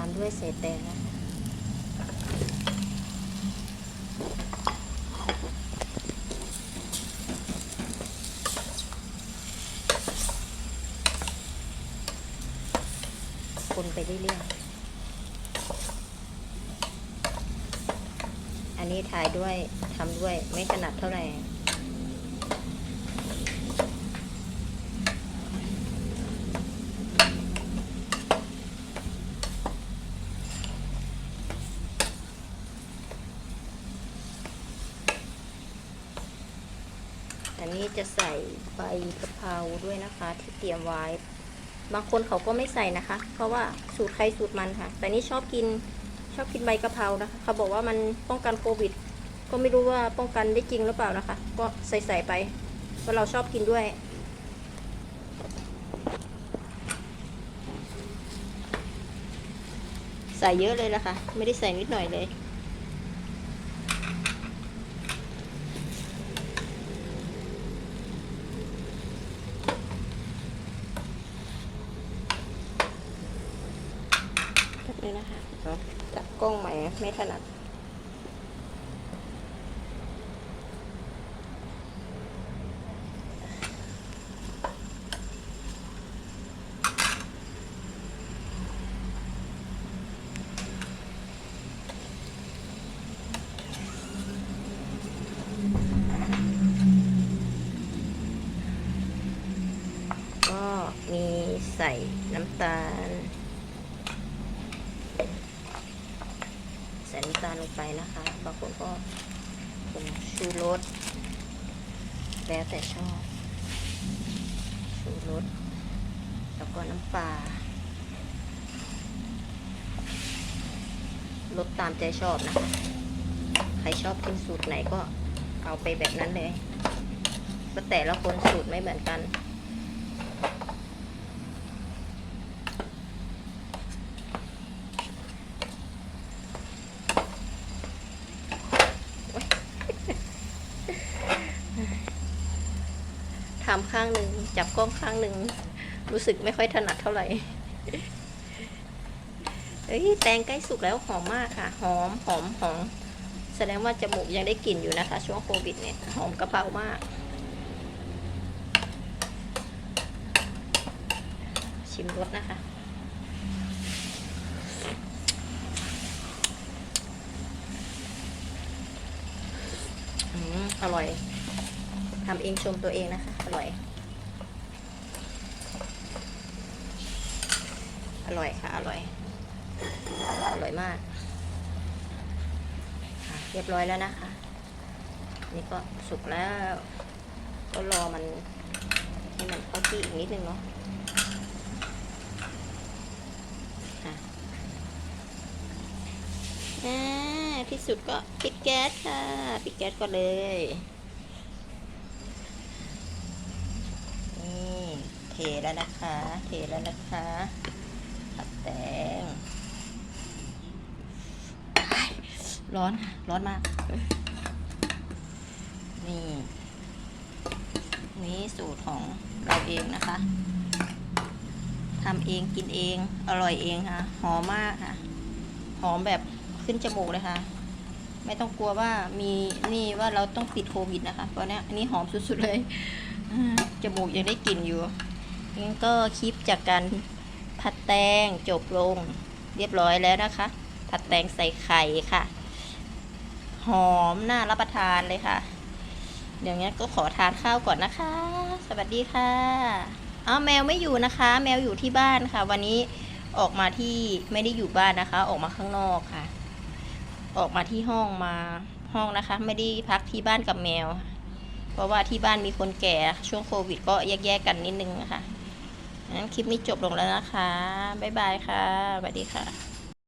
ามด้วยเศษแตงนะคะคนไปเรื่อยๆอันนี้ถ่ายด้วยทำด้วยไม่ถนัดเท่าไหร่ อั นี้จะใส่ใบกะเพราด้วยนะคะ ที่เตรียมไว้ บางคนเขาก็ไม่ใส่นะคะ เพราะว่าสูตรใครสูตรมันค่ะ แต่นี่ชอบกินชอบกินใบกะเพรานะคะ เขาบอกว่ามันป้องกันโควิด ก็ไม่รู้ว่าป้องกันได้จริงหรือเปล่านะคะ ก็ใส่ใส่ไปเพราะเราชอบกินด้วยใส่เยอะเลยละค่ะ ไม่ได้ใส่นิดหน่อยเลย แป๊บนึงนะคะเอาจับกล้องใหม่ไม่ถนัดก็มีใส่น้ำตาล ใส่ น้ำตาลลงไปนะคะ บางคนก็ผงชูรสแล้วแต่ชอบชูรสแล้วก็น้ำปลาลดตามใจชอบนะคะ ใครชอบกินสูตรไหนก็เอาไปแบบนั้นเลยก็แต่ละคนสูตรไม่เหมือนกัน ทำข้างหนึ่งจับกล้องข้างหนึ่งรู้สึกไม่ค่อยถนัดเท่าไหร่เอ้ยแตงใกล้สุกแล้วหอมมากค่ะ หอมหอมหอมแสดงว่าจมูกยังได้กลิ่นอยู่นะคะ ช่วงโควิดเนี่ยหอมกระเพรามาก ชิมรสนะคะอืมอร่อย ทำเองชมตัวเองนะคะ อร่อย อร่อยค่ะ อร่อย อร่อยมาก เรียบร้อยแล้วนะคะ นี่ก็สุกแล้ว ก็รอมันให้มันเข้าที่อีกนิดนึงเนาะอะอ่าที่สุดก็ปิดแก๊สค่ะ ปิดแก๊สก่อนเลย นี่เท แล้วนะคะ เทแล้วนะคะผัดแตงร้อนค่ะร้อนมาก นี่ นี่สูตรของเราเองนะคะทำเองกินเอง อร่อยเองค่ะ หอมมากค่ะ หอมแบบขึ้นจมูกเลยค่ะ ไม่ต้องกลัวว่ามีนี่ว่าเราต้องปิดโควิดนะคะเพราะเนี้อันนี้หอมสุดๆเลยจมูกยังได้กลิ่นอยู่ งั้นก็คลิปจากการผัดแตงจบลงเรียบร้อยแล้วนะคะ ผัดแตงใส่ไข่ค่ะ หอมน่ารับประทานเลยค่ะ เดี๋ยวงี้นก็ขอทานข้าวก่อนนะคะ สวัสดีค่ะอ้าวแมวไม่อยู่นะคะ แมวอยู่ที่บ้านค่ะ วันนี้ออกมาที่ไม่ได้อยู่บ้านนะคะ ออกมาข้างนอกค่ะ ออกมาที่ห้องมาห้องนะคะ ไม่ได้พักที่บ้านกับแมว เพราะว่าที่บ้านมีคนแก่ช่วงโควิด ก็แยกๆกันนิดนึงนะคะ งั้นคลิปนี้จบลงแล้วนะคะ บ๊ายบายค่ะสวัสดีค่ะ